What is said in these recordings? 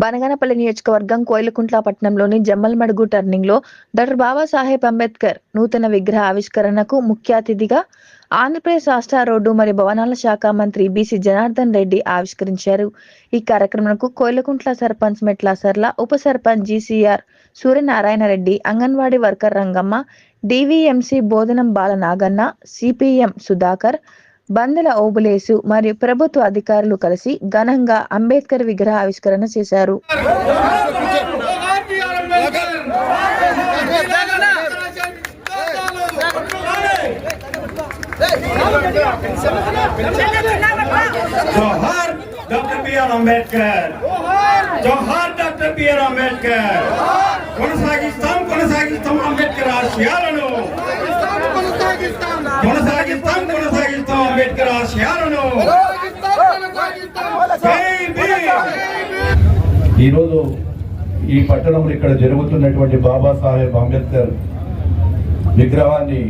బనగనపల్లి నియోజకవర్గం కోయిలకుంట్ల పట్టణంలోని జమ్మల్మడుగు టర్నింగ్లో డాక్టర్ బాబాసాహెబ్ అంబేద్కర్ నూతన విగ్రహ ఆవిష్కరణకు ముఖ్య అతిథిగా ఆంధ్రప్రదేశ్ రాష్ట్ర రోడ్డు మరియు భవనాల శాఖ మంత్రి బీసీ జనార్దన్ రెడ్డి ఆవిష్కరించారు. ఈ కార్యక్రమంకు కోయిలకుంట్ల సర్పంచ్ మెట్ల సర్ల ఉప sarpanch GCR Suryanarayana Reddy anganwadi worker Rangamma DVMC Bodhanam Bala Nagganna CPM Sudhakar Bandhula Obulesu మరియు ప్రభుత్వ అధికారులు కలిసి ఘనంగా అంబేద్కర్ విగ్రహ ఆవిష్కరణ చేశారు. Doctor BR Ambedkar. జోహార్ డాక్టర్ బిఆర్ అంబేద్కర్. కొనసాగిస్తాం కొనసాగిస్తాం అంబేద్కర్ ఆశయాలను కొనసాగిస్తాం కొనసాగిస్తాం అంబేద్కర్ ఆశయాలను ఈరోజు ఈ పట్టణంలో ఇక్కడ జరుగుతున్నటువంటి బాబాసాహెబ్ అంబేద్కర్ విగ్రహాన్ని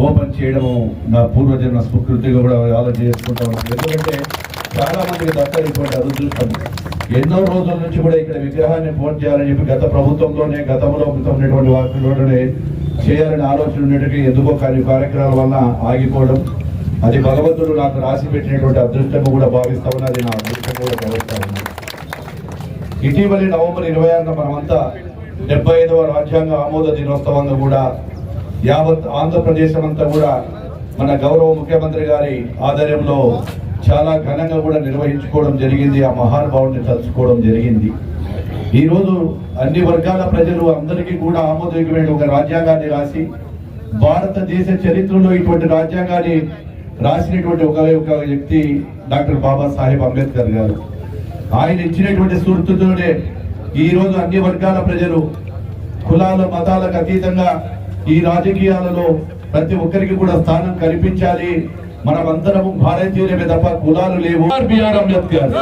ఓపెన్ చేయడము నా పూర్వజన్మ స్వీకృతిగా కూడా ఆలోచన చేసుకుంటాం ఎందుకంటే చాలా మందికి దక్కనటువంటి అదృష్టం. ఎన్నో రోజుల నుంచి కూడా ఇక్కడ విగ్రహాన్ని ఫోన్ చేయాలని చెప్పి గత ప్రభుత్వంలోనే గతంలో ఉన్నటువంటి వాటిలోనే చేయాలని ఆలోచన ఉండేటివి ఎందుకో కానీ కార్యక్రమాల వల్ల ఆగిపోవడం అది భగవంతుడు నాకు రాసి పెట్టినటువంటి అదృష్టము కూడా భావిస్తా ఉన్నది నా అదృష్టం కూడా భావిస్తా ఉన్నాను ఇటీవలి నవంబర్ ఇరవై ఆరున మనమంతా డెబ్బై ఐదవ రాజ్యాంగ ఆమోద దినోత్సవంగా కూడా యావత్ ఆంధ్రప్రదేశ్ అంతా కూడా మన గౌరవ ముఖ్యమంత్రి గారి ఆధ్వర్యంలో చాలా ఘనంగా కూడా నిర్వహించుకోవడం జరిగింది ఆ మహానుభావుడిని తలుచుకోవడం జరిగింది. ఈ రోజు అన్ని వర్గాల ప్రజలు అందరికీ కూడా ఆమోదయోగ్యమైన ఒక రాజ్యాంగాన్ని రాసి భారతదేశ చరిత్రలో ఇటువంటి రాజ్యాంగాన్ని రాసినటువంటి ఒక ఒక వ్యక్తి డాక్టర్ బాబాసాహెబ్ అంబేద్కర్ గారు. ఆయన ఇచ్చినటువంటి స్ఫూర్తితోనే ఈ రోజు అన్ని వర్గాల ప్రజలు కులాల మతాలకు అతీతంగా ఈ రాజకీయాలలో ప్రతి ఒక్కరికి కూడా స్థానం కల్పించాలి. మనమందరము భారతీయులమే తప్ప కులాలు లేవు. బిఆర్ అంబేద్కర్.